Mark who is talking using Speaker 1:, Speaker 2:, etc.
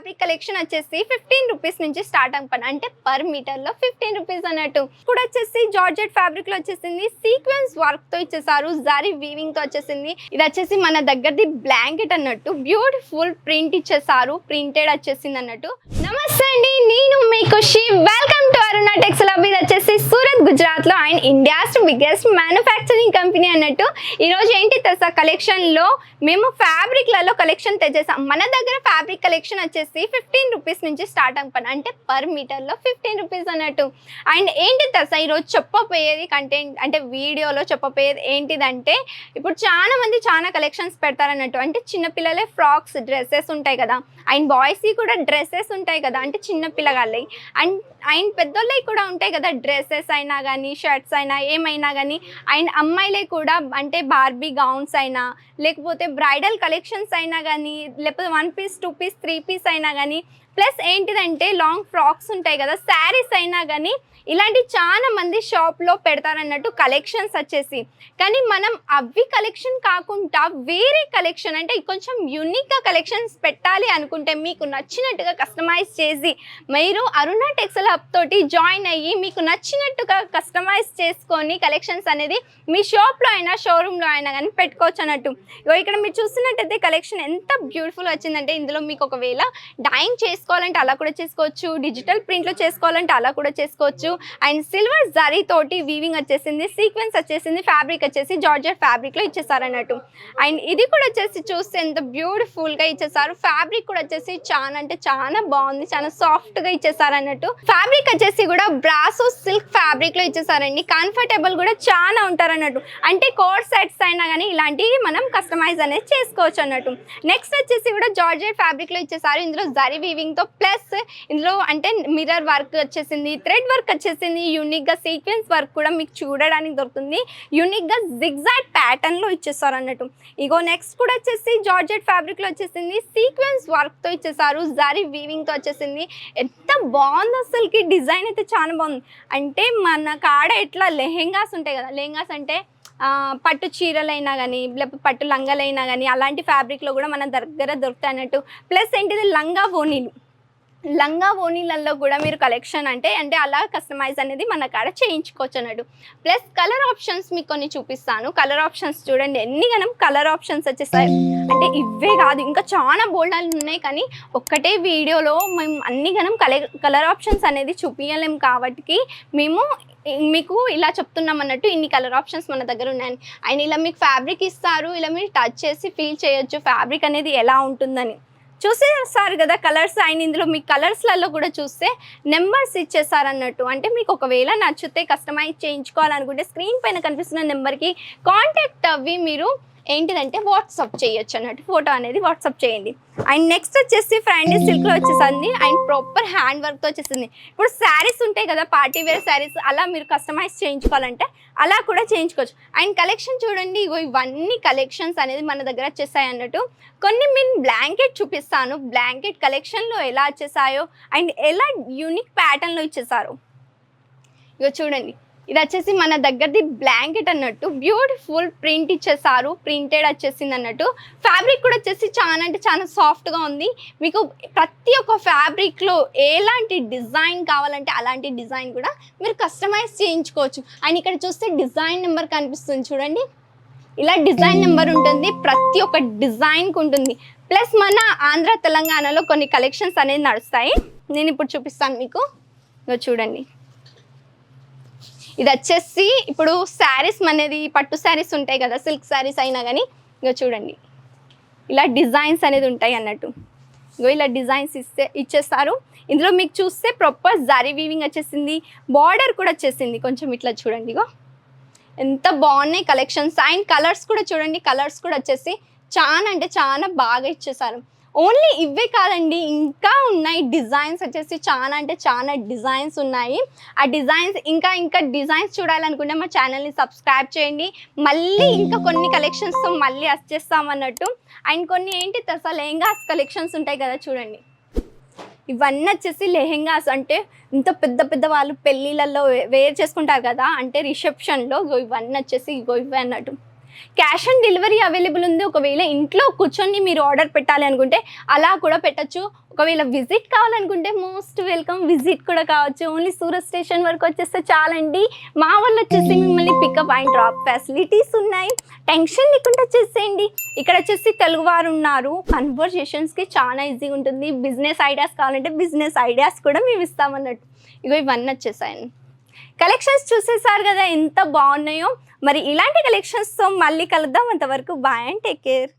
Speaker 1: Fabric collection వచ్చేసి fifteen rupees నుంచి start అవ్వను అంటే పర్ మీటర్లో ఫిఫ్టీన్ రూపీస్ అన్నట్టు. ఇప్పుడు వచ్చేసి జార్జెట్ ఫ్యాబ్రిక్లో వచ్చేసింది సీక్వెన్స్ వర్క్తో ఇచ్చేసారు జారీ వీవింగ్తో వచ్చేసింది. ఇది వచ్చేసి మన దగ్గరది బ్లాంకెట్ అన్నట్టు బ్యూటిఫుల్ ప్రింట్ ఇచ్చేసారు ప్రింటెడ్ వచ్చేసింది అన్నట్టు. నమస్తే అండి నేను మీకు welcome to Aruna tex lab ఇది వచ్చేసి గుజరాత్లో గుజరాత్లో and India's biggest manufacturing company అన్నట్టు. ఈ రోజు ఏంటి తెలుసా? కలెక్షన్లో మేము ఫ్యాబ్రిక్లలో కలెక్షన్ తెచ్చేసాం. మన దగ్గర ఫ్యాబ్రిక్ కలెక్షన్ వచ్చేసి ఫిఫ్టీన్ రూపీస్ నుంచి స్టార్ట్ అవ్వను అంటే పర్ మీటర్లో ఫిఫ్టీన్ రూపీస్ అన్నట్టు. అండ్ ఏంటి తెలుసా? ఈరోజు చెప్పపోయేది కంటెంట్ అంటే వీడియోలో చెప్పపోయేది ఏంటిదంటే ఇప్పుడు చాలా మంది చాలా కలెక్షన్స్ పెడతారన్నట్టు అంటే చిన్నపిల్లలే ఫ్రాక్స్ డ్రెస్సెస్ ఉంటాయి కదా. అండ్ బాయ్స్కి కూడా డ్రెస్సెస్ ఉంటాయి కదా అంటే చిన్న పిల్లగాళ్ళవి. అండ్ అండ్ పెద్దోళ్ళవి కూడా ఉంటాయి కదా డ్రెస్సెస్ అయినా కానీ షర్ట్స్ అయినా ఏమైనా కానీ అండ్ అమ్మాయిలే కూడా అంటే బార్బీ గౌన్స్ అయినా లేకపోతే బ్రైడల్ కలెక్షన్స్ అయినా కానీ లేకపోతే one piece two piece three piece అయినా కానీ ప్లస్ ఏంటిదంటే లాంగ్ ఫ్రాక్స్ ఉంటాయి కదా శారీస్ అయినా కానీ ఇలాంటి చాలా మంది షాప్లో పెడతారన్నట్టు కలెక్షన్స్ వచ్చేసి. కానీ మనం అవి కలెక్షన్ కాకుండా వేరే కలెక్షన్ అంటే కొంచెం యూనిక్గా కలెక్షన్స్ పెట్టాలి అనుకుంటే మీకు నచ్చినట్టుగా కస్టమైజ్ చేసి మీరు అరుణ టెక్సల్ హబ్ తోటి జాయిన్ అయ్యి మీకు నచ్చినట్టుగా కస్టమైజ్ చేసుకొని కలెక్షన్స్ అనేది మీ షాప్లో అయినా షోరూంలో అయినా కానీ పెట్టుకోవచ్చు అన్నట్టు. ఇక్కడ మీరు చూస్తున్నట్టయితే కలెక్షన్ ఎంత బ్యూటిఫుల్ వచ్చిందంటే ఇందులో మీకు ఒకవేళ డైయింగ్ చేసుకోవాలంటే అలా కూడా చేసుకోవచ్చు డిజిటల్ ప్రింట్లో చేసుకోవాలంటే అలా కూడా చేసుకోవచ్చు. అండ్ సిల్వర్ జరీ తోటి వీవింగ్ వచ్చేసింది సీక్వెన్స్ వచ్చేసింది ఫ్యాబ్రిక్ వచ్చేసి జార్జెట్ ఫ్యాబ్రిక్లో ఇచ్చేసారు అన్నట్టు అండ్ ఇది కూడా వచ్చేసి చూస్తే ఎంత బ్యూటిఫుల్గా ఇచ్చేసారు. ఫ్యాబ్రిక్ కూడా వచ్చేసి చాలా అంటే చాలా బాగుంది చాలా సాఫ్ట్గా ఇచ్చేసారు అన్నట్టు ఫ్యాబ్రిక్ వచ్చేసి కూడా బ్రాసో సిల్క్ ఫ్యాబ్రిక్లో ఇచ్చేసారండి. కంఫర్టబుల్ కూడా చాలా ఉంటారు అన్నట్టు అంటే కోడ్ సెట్స్ అయినా కానీ ఇలాంటివి మనం కస్టమైజ్ అనేది చేసుకోవచ్చు అన్నట్టు నెక్స్ట్ వచ్చేసి కూడా జార్జెట్ ఫ్యాబ్రిక్లో ఇచ్చేసారు. ఇందులో జరీ వీవింగ్తో ప్లస్ ఇందులో అంటే మిర్రర్ వర్క్ వచ్చేసింది థ్రెడ్ వర్క్ వచ్చేసింది యూనిక్గా సీక్వెన్స్ వర్క్ కూడా మీకు చూడడానికి దొరుకుతుంది. యూనిక్గా జిగ్జాట్ ప్యాటర్న్లో ఇచ్చేస్తారు అన్నట్టు ఇగో నెక్స్ట్ కూడా వచ్చేసి జార్జెట్ ఫ్యాబ్రిక్లో వచ్చేసింది సీక్వెన్స్ వర్క్తో ఇచ్చేసారు జారీ వీవింగ్తో వచ్చేసింది. ఎంత బాగుంది అసలుకి డిజైన్ అయితే చాలా బాగుంది. అంటే మన కాడ ఎట్లా లెహెంగాస్ ఉంటాయి కదా లెహెంగాస్ అంటే పట్టు చీరలైనా కానీ లేకపోతే పట్టు లంగాలైనా కానీ అలాంటి ఫ్యాబ్రిక్లో కూడా మన దగ్గర దొరుకుతాయి అన్నట్టు. ప్లస్ ఏంటిది? లంగా ఓనీలు లంగా ఓనీలలో కూడా మీరు కలెక్షన్ అంటే అంటే అలా కస్టమైజ్ అనేది మన కాడ చేయించుకోవచ్చు అన్నట్టు ప్లస్ కలర్ ఆప్షన్స్ మీకు కొన్ని చూపిస్తాను. కలర్ ఆప్షన్స్ చూడండి. ఎన్ని గనం కలర్ ఆప్షన్స్ వచ్చేసాయి అంటే ఇవే కాదు. ఇంకా చాలా బోల్డాలు ఉన్నాయి కానీ ఒక్కటే వీడియోలో మేము అన్ని గనం కలర్ కలర్ ఆప్షన్స్ అనేది చూపించలేం కాబట్టి మేము మీకు ఇలా చెప్తున్నాం అన్నట్టు ఇన్ని కలర్ ఆప్షన్స్ మన దగ్గర ఉన్నాయని. అండ్ ఇలా మీకు ఫ్యాబ్రిక్ ఇస్తారు. ఇలా మీరు టచ్ చేసి ఫీల్ చేయొచ్చు. ఫ్యాబ్రిక్ అనేది ఎలా ఉంటుందని. చూసేస్తారు కదా కలర్స్ అయిన ఇందులో మీ కలర్స్లలో కూడా చూస్తే నెంబర్స్ ఇచ్చేసారు అన్నట్టు అంటే మీకు ఒకవేళ నచ్చితే కస్టమైజ్ చేయించుకోవాలనుకుంటే స్క్రీన్ పైన కనిపిస్తున్న నెంబర్కి కాంటాక్ట్ అవ్వి మీరు ఏంటిదంటే వాట్సాప్ చేయొచ్చు అన్నట్టు ఫోటో అనేది వాట్సాప్ చేయండి. అండ్ నెక్స్ట్ వచ్చేసి ఫ్రైండీ సిల్క్లో వచ్చేసింది. అండ్ ప్రాపర్ హ్యాండ్ వర్క్తో వచ్చేసింది. ఇప్పుడు శారీస్ ఉంటాయి కదా పార్టీ వేర్ శారీస్ అలా మీరు కస్టమైజ్ చేయించుకోవాలంటే అలా కూడా చేయించుకోవచ్చు. అండ్ కలెక్షన్ చూడండి ఇగో ఇవన్నీ కలెక్షన్స్ అనేది మన దగ్గర వచ్చేసాయి అన్నట్టు. కొన్ని నేను బ్లాంకెట్ చూపిస్తాను. బ్లాంకెట్ కలెక్షన్లో ఎలా వచ్చేసాయో అండ్ ఎలా యూనిక్ ప్యాటర్న్లో ఇచ్చేసారో. ఇగో చూడండి. ఇది వచ్చేసి మన దగ్గరది బ్లాంకెట్ అన్నట్టు. బ్యూటిఫుల్ ప్రింట్ ఇచ్చేసారు. ప్రింటెడ్ వచ్చేసింది అన్నట్టు. ఫ్యాబ్రిక్ కూడా వచ్చేసి చాలా అంటే చాలా సాఫ్ట్గా ఉంది. మీకు ప్రతి ఒక్క ఫ్యాబ్రిక్లో ఎలాంటి డిజైన్ కావాలంటే అలాంటి డిజైన్ కూడా మీరు కస్టమైజ్ చేయించుకోవచ్చు. అండ్ ఇక్కడ చూస్తే డిజైన్ నెంబర్ కనిపిస్తుంది చూడండి. ఇలా డిజైన్ నెంబర్ ఉంటుంది. ప్రతి ఒక్క డిజైన్కి ఉంటుంది. ప్లస్ మన ఆంధ్ర తెలంగాణలో కొన్ని కలెక్షన్స్ అనేది నడుస్తాయి. నేను ఇప్పుడు చూపిస్తాను మీకు. చూడండి. ఇది వచ్చేసి ఇప్పుడు శారీస్ అనేది పట్టు శారీస్ ఉంటాయి కదా సిల్క్ శారీస్ అయినా కానీ ఇగో చూడండి. ఇలా డిజైన్స్ అనేది ఉంటాయి అన్నట్టు. ఇగో ఇలా డిజైన్స్ ఇస్తే ఇచ్చేస్తారు. ఇందులో మీకు చూస్తే ప్రాపర్ జరీ వీవింగ్ వచ్చేసింది బార్డర్ కూడా వచ్చేసింది. కొంచెం ఇట్లా చూడండి ఇగో. ఎంత బాగున్నాయి కలెక్షన్స్ అండ్ కలర్స్ కూడా చూడండి కలర్స్ కూడా వచ్చేసి చాలా అంటే చాలా బాగా ఇచ్చేసారు. ఓన్లీ ఇవే కాదండి ఇంకా ఉన్నాయి డిజైన్స్ వచ్చేసి చాలా అంటే చాలా డిజైన్స్ ఉన్నాయి. ఆ డిజైన్స్ ఇంకా ఇంకా డిజైన్స్ చూడాలనుకుంటే మా ఛానల్ని సబ్స్క్రైబ్ చేయండి. మళ్ళీ ఇంకా కొన్ని కలెక్షన్స్తో మళ్ళీ వచ్చేస్తామన్నట్టు అండ్ కొన్ని ఏంటి తెలుసా లెహంగాస్ కలెక్షన్స్ ఉంటాయి కదా చూడండి. ఇవన్నీ వచ్చేసి లెహెంగాస్ అంటే ఇంత పెద్ద పెద్ద వాళ్ళు పెళ్ళిళ్ళల్లో వేర్ చేసుకుంటారు కదా అంటే రిసెప్షన్లో ఇవన్నీ వచ్చేసి ఇగో ఇవే అన్నట్టు. క్యాష్ ఆన్ డెలివరీ అవైలబుల్ ఉంది. ఒకవేళ ఇంట్లో కూర్చొని మీరు ఆర్డర్ పెట్టాలి అనుకుంటే అలా కూడా పెట్టచ్చు. ఒకవేళ విజిట్ కావాలనుకుంటే మోస్ట్ వెల్కమ్ విజిట్ కూడా కావచ్చు. ఓన్లీ సూరత్ స్టేషన్ వరకు వచ్చేస్తే చాలండి. మా వాళ్ళు వచ్చేసి మిమ్మల్ని పికప్ అండ్ డ్రాప్ ఫెసిలిటీస్ ఉన్నాయి. టెన్షన్ లేకుండా చేసేయండి. ఇక్కడ వచ్చేసి తెలుగు వారు ఉన్నారు. కన్వర్జేషన్స్కి చాలా ఈజీగా ఉంటుంది. బిజినెస్ ఐడియాస్ కావాలంటే బిజినెస్ ఐడియాస్ కూడా మేము ఇస్తామన్నట్టు. ఇగో ఇవన్నీ వచ్చేసాయండి. కలెక్షన్స్ చూసేసారు కదా ఎంత బాగున్నాయో. మరి ఇలాంటి కలెక్షన్స్తో మళ్ళీ కలుద్దాం అంతవరకు బాయ్ అండ్ టేక్ కేర్